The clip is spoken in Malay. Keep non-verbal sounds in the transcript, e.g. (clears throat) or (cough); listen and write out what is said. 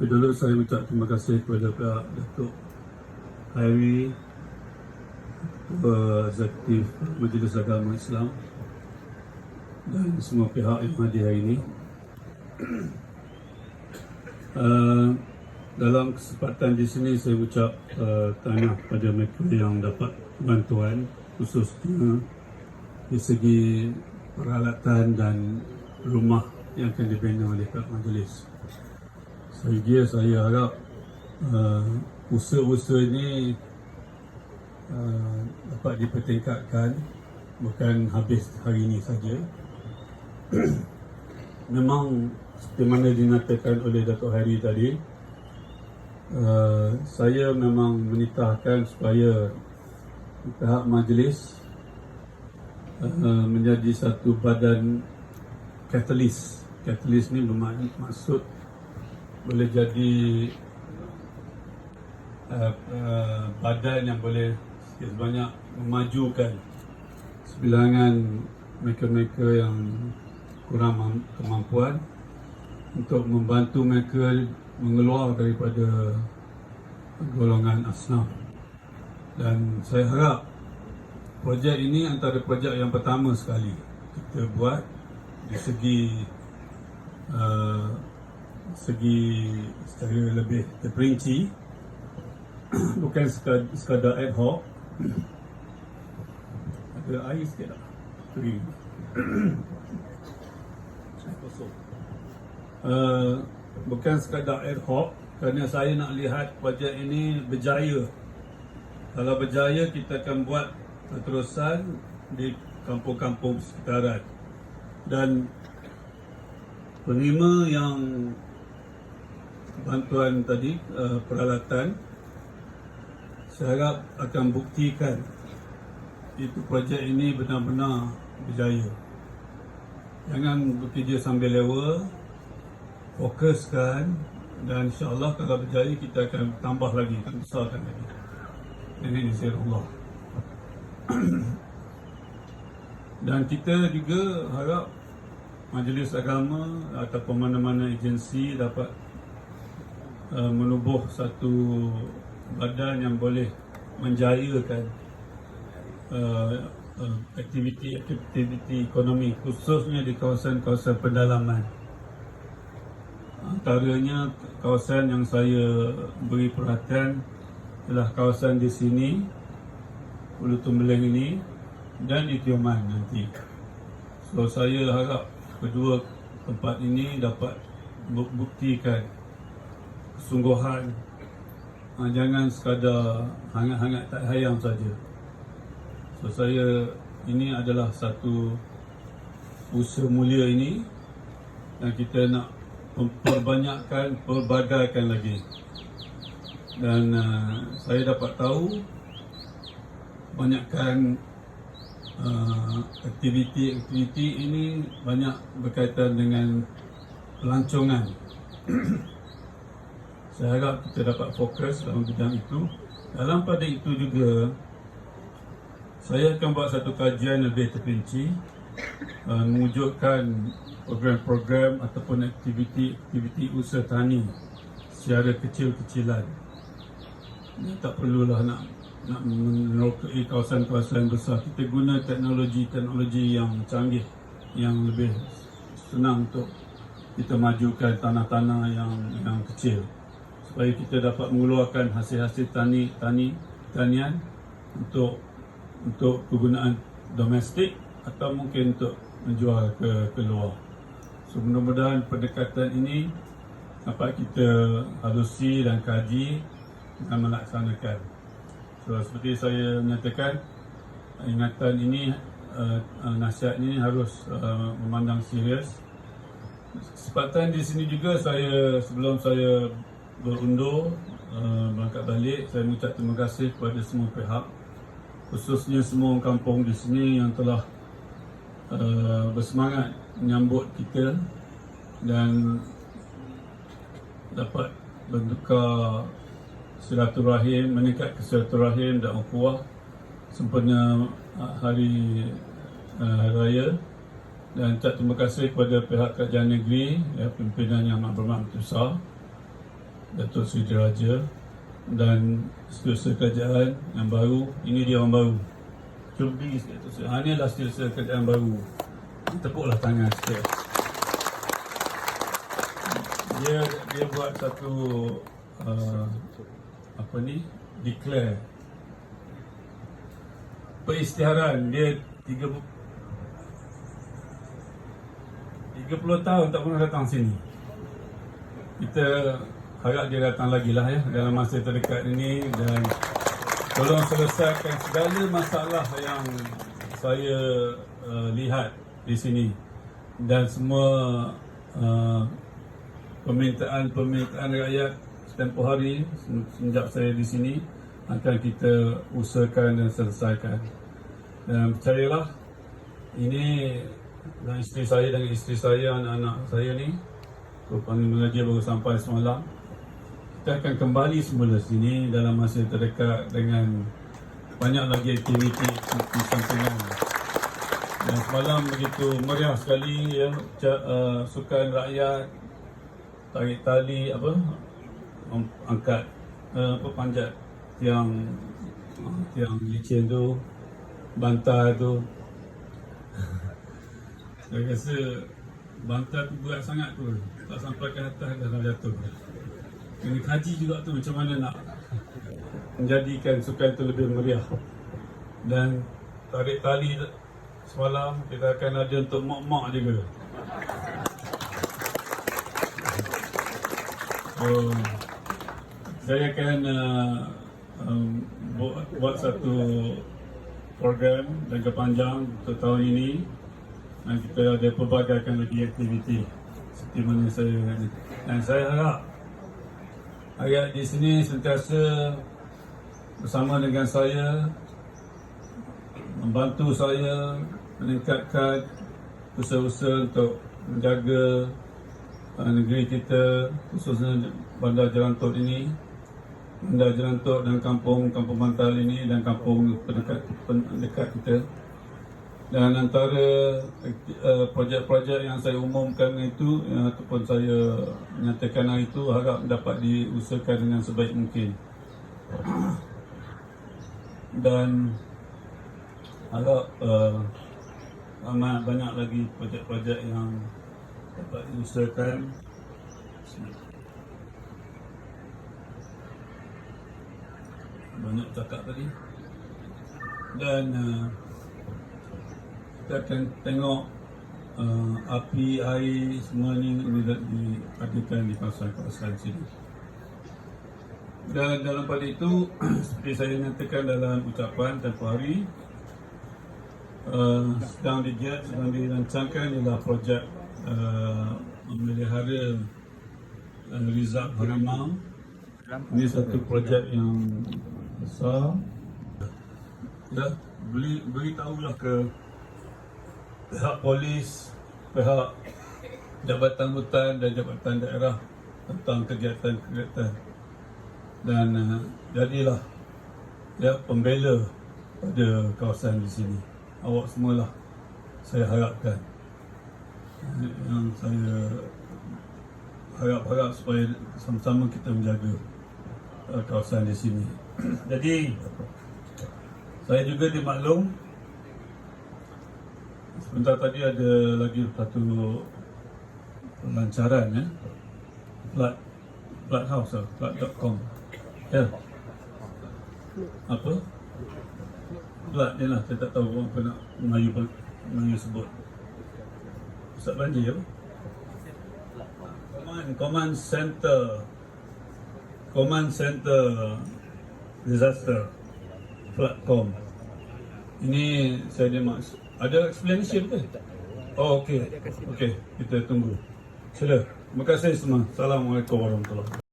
Dulu saya ucap terima kasih kepada pihak Datuk Hairi Ketua Eksekutif Majlis Agama Islam dan semua pihak yang hadir hari ini. Uh, (clears throat) dalam kesempatan di sini saya ucap uh, tahniah pada mereka yang dapat bantuan khususnya di segi peralatan dan rumah yang akan dibina oleh pihak majlis. Saya saya harap uh, usaha-usaha ini uh, dapat dipertingkatkan bukan habis hari ini saja. (coughs) Memang seperti mana dinyatakan oleh Datuk Hari tadi, uh, saya memang menitahkan supaya pihak majlis uh, menjadi satu badan katalis. Katalis ni bermaksud boleh jadi uh, uh, badan yang boleh sebanyak memajukan sebilangan mereka-mereka yang kurang mam- kemampuan untuk membantu mereka mengeluar daripada golongan asnaf. Dan saya harap projek ini antara projek yang pertama sekali kita buat di segi uh, segi secara lebih terperinci (clears throat) bukan sekadar, sekadar ad hoc. Ada air sikit tak? Kosong (clears throat) uh, bukan sekadar ad hoc kerana saya nak lihat projek ini berjaya. Kalau berjaya kita akan buat terusan di kampung-kampung sekitaran. Dan penerima yang bantuan tadi uh, peralatan saya harap akan buktikan itu projek ini benar-benar berjaya. Jangan bekerja sambil lewa fokuskan dan insyaAllah kalau berjaya kita akan tambah lagi akan besarkan lagi. Dengan izin Allah dan kita juga harap majlis agama ataupun mana-mana agensi dapat uh, menubuh satu badan yang boleh menjayakan uh, uh, aktiviti-aktiviti ekonomi khususnya di kawasan-kawasan pendalaman. Antaranya kawasan yang saya beri perhatian adalah kawasan di sini Ulu Tumbeleng ini dan di Tioman nanti. So saya harap kedua tempat ini dapat buktikan kesungguhan. Ha, jangan sekadar hangat-hangat tak hayam saja. So saya ini adalah satu usaha mulia ini dan kita nak memperbanyakkan perbagaikan lagi. Dan uh, saya dapat tahu banyakkan uh, aktiviti-aktiviti ini banyak berkaitan dengan pelancongan. (coughs) Saya harap kita dapat fokus dalam bidang itu. Dalam pada itu juga, saya akan buat satu kajian lebih terperinci uh, mewujudkan program-program ataupun aktiviti-aktiviti usaha tani secara kecil-kecilan. Ini tak perlulah nak nak menerokai kawasan-kawasan besar. Kita guna teknologi-teknologi yang canggih yang lebih senang untuk kita majukan tanah-tanah yang yang kecil supaya kita dapat mengeluarkan hasil-hasil tani tani tanian untuk untuk kegunaan domestik atau mungkin untuk menjual ke keluar. So mudah-mudahan pendekatan ini dapat kita halusi dan kaji dan melaksanakan. So seperti saya menyatakan ingatan ini uh, nasihat ini harus uh, memandang serius. Kesempatan di sini juga saya sebelum saya berundur uh, berangkat balik saya mengucap terima kasih kepada semua pihak khususnya semua orang kampung di sini yang telah uh, bersemangat menyambut kita dan dapat bertukar silaturahim, meningkat silaturahim dan ukhuwah sempena uh, hari uh, raya. Dan ucap terima kasih kepada pihak kerajaan negeri ya, pimpinan yang amat berhormat besar Datuk Seri Diraja dan setiausaha kerajaan yang baru. Ini dia orang baru. Sikit Datuk Seri. Ha, ini adalah setiausaha kerajaan baru. Tepuklah tangan sikit. Dia dia buat satu uh, apa ni declare peristiharan dia 30 30 tahun tak pernah datang sini. Kita harap dia datang lagi lah ya dalam masa terdekat ini. Dan tolong selesaikan segala masalah yang saya uh, lihat di sini. Dan semua uh, permintaan-permintaan rakyat tempoh hari sejak saya di sini akan kita usahakan dan selesaikan. Dan percayalah ini dan isteri saya dan isteri saya anak-anak saya ni rupanya mengajar baru sampai semalam kita akan kembali semula sini dalam masa terdekat dengan banyak lagi aktiviti di sampingan. Dan semalam begitu meriah sekali ya uh, sukan rakyat tarik tali apa ang- angkat uh, apa panjat tiang tiang licin tu bantal tu. Saya rasa bantal tu berat sangat tu. Tak sampai ke atas dah jatuh kena kaji juga tu macam mana nak menjadikan sukan tu lebih meriah. Dan tarik tali semalam kita akan ada untuk mak-mak juga so, saya akan uh, um, buat, buat satu program jangka panjang untuk tahun ini. Dan kita ada pelbagaikan lagi aktiviti. Seperti mana saya dan saya harap rakyat di sini sentiasa bersama dengan saya membantu saya meningkatkan usaha-usaha untuk menjaga uh, negeri kita khususnya Bandar Jerantot ini. Bandar Jerantot dan kampung Kampung Bantal ini dan kampung pendekat, pendekat kita dan antara uh, projek-projek yang saya umumkan itu uh, ataupun saya nyatakan hari itu harap dapat diusahakan dengan sebaik mungkin. (clears throat) Dan harap uh, amat banyak lagi projek-projek yang dapat diusahakan. Banyak cakap tadi. Dan uh, kita akan tengok uh, api air semua ni diadakan di kawasan-kawasan sini. Dan dalam pada itu (clears throat) seperti saya nyatakan dalam ucapan tempoh hari uh, sedang digiat, sedang dirancangkan ialah projek uh, memelihara uh, rizab harimau. Ini satu projek yang besar. Ya, beri, beritahulah ke pihak polis, pihak jabatan hutan dan jabatan daerah tentang kegiatan-kegiatan. Dan uh, jadilah ya pembela pada kawasan di sini. Awak semualah saya harapkan. Yang saya harap-harap supaya sama-sama kita menjaga uh, kawasan di sini. (clears throat) Jadi saya juga dimaklum sebentar tadi ada lagi satu pelancaran ya flat flat house lah, flat.com ya. Apa? Flat je lah saya tak tahu apa nak Melayu Melayu sebut. Ustaz Banjir apa? Command command center. Command center disaster. Flatcom ini saya ada maksud ada explanation ke? Oh okey. Okey, kita tunggu. Sila. Terima kasih semua. Assalamualaikum warahmatullahi wabarakatuh.